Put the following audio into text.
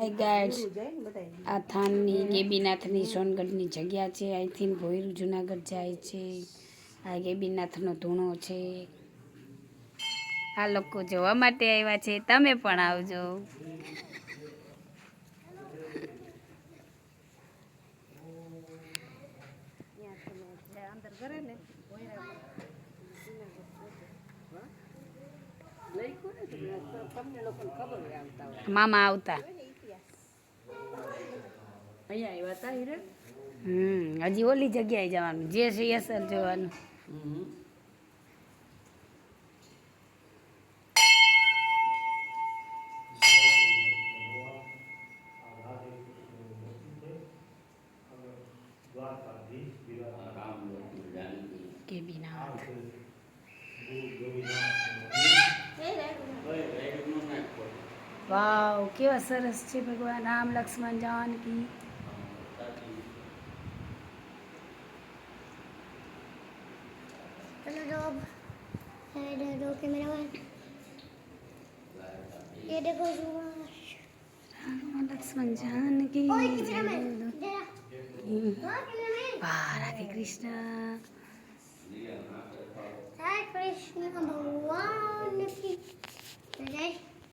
હાય guides આ થાનની, ગેબીનાથની સોનગઢની જગ્યા છે. અહીંથી ભોયરું જુનાગઢ જાય છે. આ ગેબીનાથનો ધૂણો છે. આ લોકો જોવા માટે આવ્યા છે. તમે પણ આવજો. મામા આવતા. હજી ઓલી જગ્યાએ જવાનું, જે અસલ જોવાનું. વાવ, કેવા સરસ છે ભગવાન. Ram Lakshman Janaki hello dog hello dog camera one ये देखो लक्ष्मण जान की राधे कृष्णा